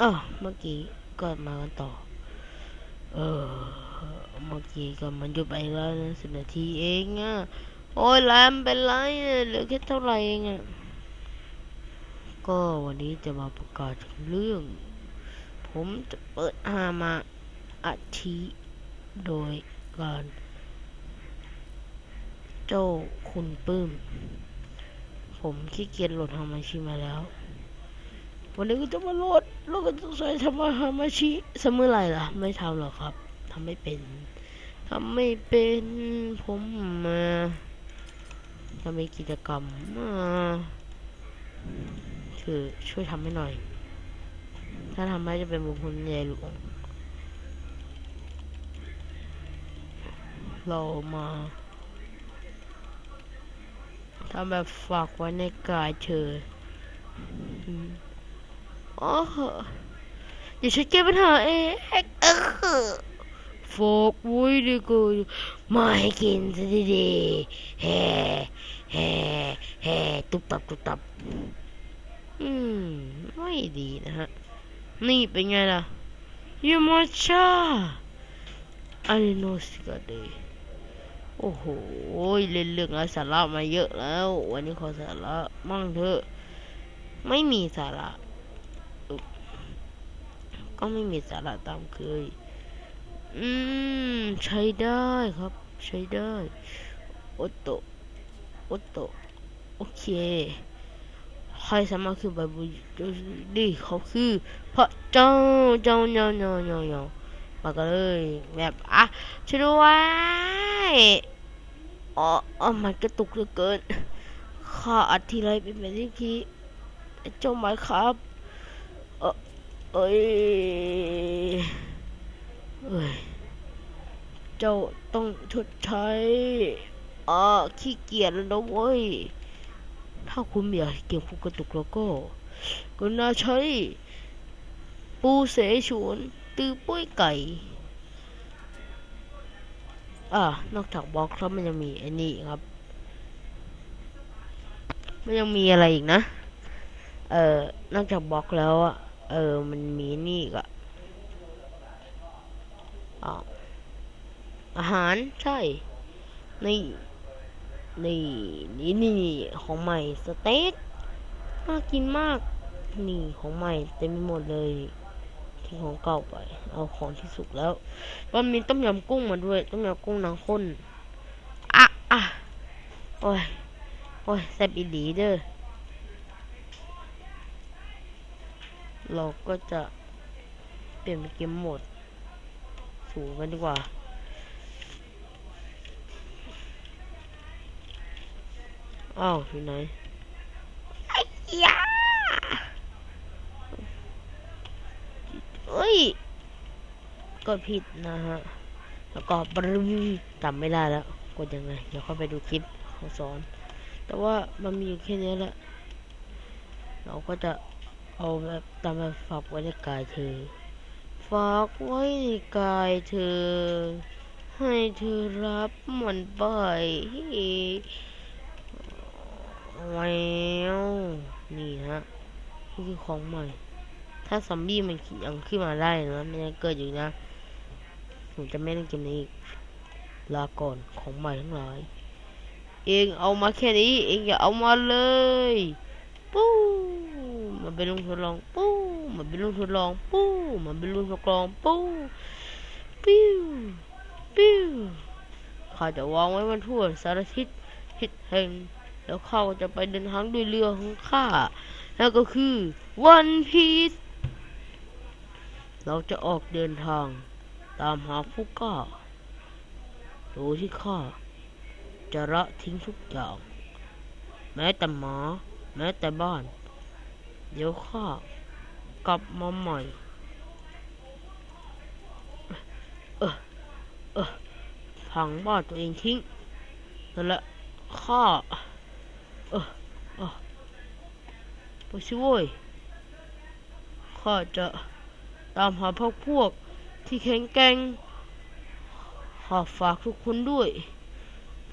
อะเมื่อกี้ก็มากันต่อ เออ เมื่อกี้ก็มันหยุดไปแล้วนะสิบนาทีเองอะ โอ้ยแรมเป็นไรอะเหลือแค่เท่าไหร่เองอะ ก็วันนี้จะมาประกาศเรื่อง ผมจะเปิดหามาอาทิโดยการเจ้าคุณปื้ม ผมขี้เกียจโหลดฮามาชิมาแล้ว วันนี้ก็จะมาโหลดแล้วก็ต้องใช้ทำมาฮามาชิเสมอไรล่ะ ไม่ทำหรอกครับทำไม่เป็นทำไม่เป็นผมมาทำเป็นกิจกรรมมาคือช่วยทำให้หน่อย ถ้าทำไม่จะเป็นบุคคลใหญ่หลวงเรามาทำแบบฝากไว้ในกายเธอ อืมอ๋ออย่าฉันแก้ปัญหาเองเอกไว้ในกามาให้กินซะดีๆแฮ่แฮ่แฮ่ตุบตับตุบตับ อืม ไม่ดีนะฮะ นี่เป็นไงล่ะยูมาชาอาริโนสกาเดโอ้โห เล่นเรื่องไรสาระมาเยอะแล้ว วันนี้ขอสาระมั่งเถอะ ไม่มีสาระ ก็ไม่มีสาระตามเคย อืม ใช้ได้ครับ ใช้ได้ โอโตะโอโตะโอเคใครสามารถขึ้นไปบนดีเขาคือพระเจ้าเจ้าเจ้าเจ้าเจ้าเจ้ามากันเลยแบบอะช่วยด้วยอ๋ออมันกระตุกเหลือเกินข้าอัดทีไรเป็นแบบนี้พี่เจ้าหมาครับ เออ เอ้ยเอ้ย เจ้าต้องชดใช้อ่าขี้เกียจแล้วนะเว้ย ถ้าคุณอยากเกมคุณกระตุกแล้วก็ก็น่าใช้ ปูเสฉวน ตือปุ้ยไก่ อ่านอกจากบล็อกแล้วมันยังมีอ้นี่ครับ มันยังมีอะไรอีกนะ เอ่อ นอกจากบล็อกแล้วอะ เออ มันมีนี่ก็อาอาหารใช่ นี่นี่นี่นี่ของใหม่สเต็กน่ากินมาก นี่ของใหม่เต็มไปหมดเลยทิ้งของเก่าไป เอาของที่สุกแล้วมันมีต้มยำกุ้งมาด้วยต้มยำกุ้งนางข้นอะอะโอ้ยโอ้ยแซ่บอีหลีเด้อ เราก็จะเปลี่ยนเป็นเกมโหมด สูงกันดีกว่า อ้าวอยู่ไหนไอ้ยาเอ้ย ก็ผิดนะฮะ แล้วก็บรึมจำไม่ได้แล้ว กดยังไง เดี๋ยวเข้าไปดูคลิปเขาสอน แต่ว่ามันมีอยู่แค่นี้แหละ เราก็จะ เอาแบบตามแบบฝากไว้ในกายเธอฝากไว้ในกายเธอ ให้เธอรับมันไปแววนี่ฮะนี่คือของใหม่ ถ้าซอมบี้มันยังขึ้นมาได้นะมันยังเกิดอยู่นะผมจะไม่เล่นเกมนี้อีกลาก่อนของใหม่ทั้งหลาย เองเอามาแค่นี้ เองอย่าเอามาเลย ปู้ มันเป็นลุงทดลองปู้มันเป็นลุงทดลองปู้มันเป็นลุงทดลองปู้ปิ้วปิ้วข้าจะวางไว้มันทั่วสารทิศทิศแห่งแล้วข้าก็จะไปเดินทางด้วยเรือของข้าแล้วก็คือวันพีซเราจะออกเดินทาง ตามหาผู้กล้าโดยที่ข้าจะละทิ้งทุกอย่าง แม้แต่หมา แม้แต่บ้าน เดี๋ยวข้ากลับมาใหม่ เออ เออพังบ้านตัวเองทิ้งนั่นแหละข้าเออ เออไปช่วยข้าจะตามหาพวกพวกที่แข็งแกร่งข้าฝากทุกคนด้วย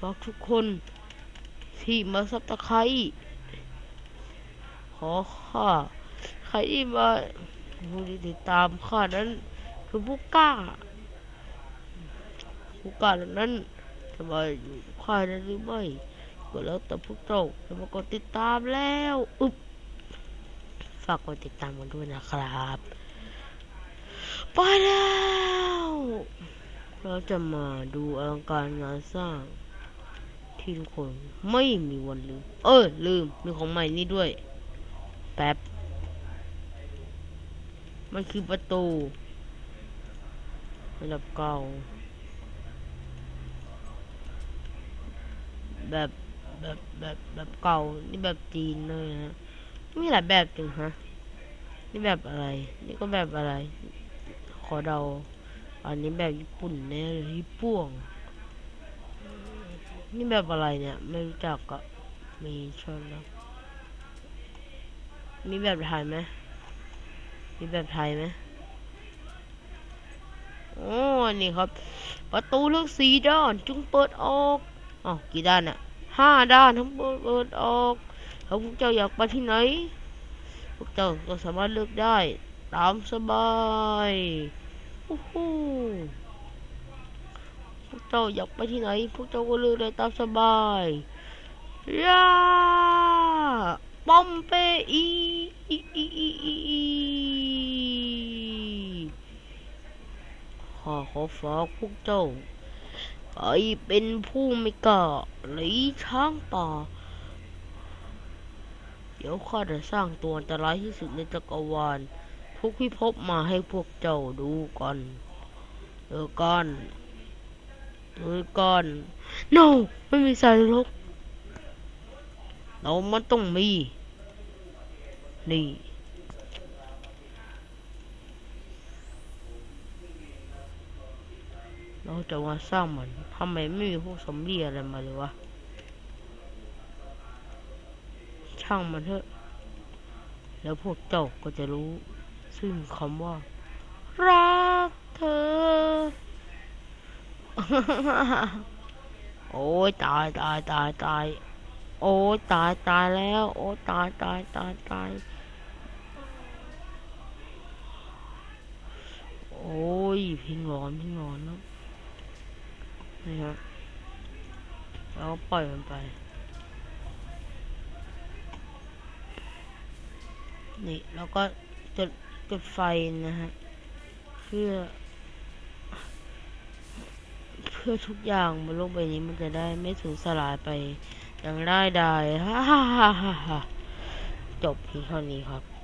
ฝากทุกคนที่มาซับตะไคร้ ขอข้าใครที่มาผู้ที่ติดตามข้านั้น คือผู้กล้าผู้กล้าเหล่านั้นจะมาอยู่ข้าได้หรือไม่ก็แล้วแต่พวกเจ้าจะมากดติดตามแล้วอึบฝากกดติดตามกันด้วยนะครับไปแล้ว เราจะมาดูอลังการงานสร้าง ที่ทุกคนไม่มีวันลืม เออลืมมีของใหม่นี่ด้วย แป๊บ มันคือประตูระดับเก่า แบบแบบแบบแบบเก่า นี่แบบจีนเลยนะมีหลายแบบจังฮะ นี่แบบอะไร นี่ก็แบบอะไร ขอเดา อันนี้แบบญี่ปุ่นแน่เลยญี่ปุ่นนี่แบบอะไรเนี่ย ไม่รู้จักอะมีชนแล้ว มีแบบไทยไหมมีแบบไทยไหมโอ้อันนี้ครับ ประตูทั้งสี่ด้านจงเปิดออกอ๋อกี่ด้านอะห้าด้านทั้งเปิดเปิดออกถ้าพวกเจ้าอยากไปที่ไหน พวกเจ้าก็สามารถเลือกได้ ตามสบายโอ้โหพวกเจ้าอยากไปที่ไหน พวกเจ้าก็เลือกได้ตามสบายย่า ปอมเปอีอีอีอีอีอีข้าขอฝากพวกเจ้าไปเป็นผู้ไม่กล้าหลีช้างป่า เดี๋ยวข้าจะสร้างตัวอันตรายที่สุดในจักรวาลทุกพิภพมาให้พวกเจ้าดูกันเดี๋ยวกันเดี๋ยวกัน no ไม่มีสายลกเรามันต้องมี นี่ เราจะมาสร้างมันทำไมไม่มีพวกสมรีอะไรมาเลยวะ ช่างมันเถอะ แล้วพวกเจ้าก็จะรู้ ซึ่งคำว่า รักเธอ โอ้ยตายตายตายตายโอ้ยตายตายแล้ว โอ้ยตายตายตายตาย โอ้ ยพิงหลอนพิงหลอนแล้วนี่ครับแล้วปล่อยมันไป นี่แล้วก็จุดจุดไฟนะฮะเพื่อ เพื่อทุกอย่างบนโลกใบนี้มันจะได้ไม่สูญสลายไปอย่างได้ดายฮ่าฮ่าฮ่าฮ่าจบเพียงเท่านี้ครับ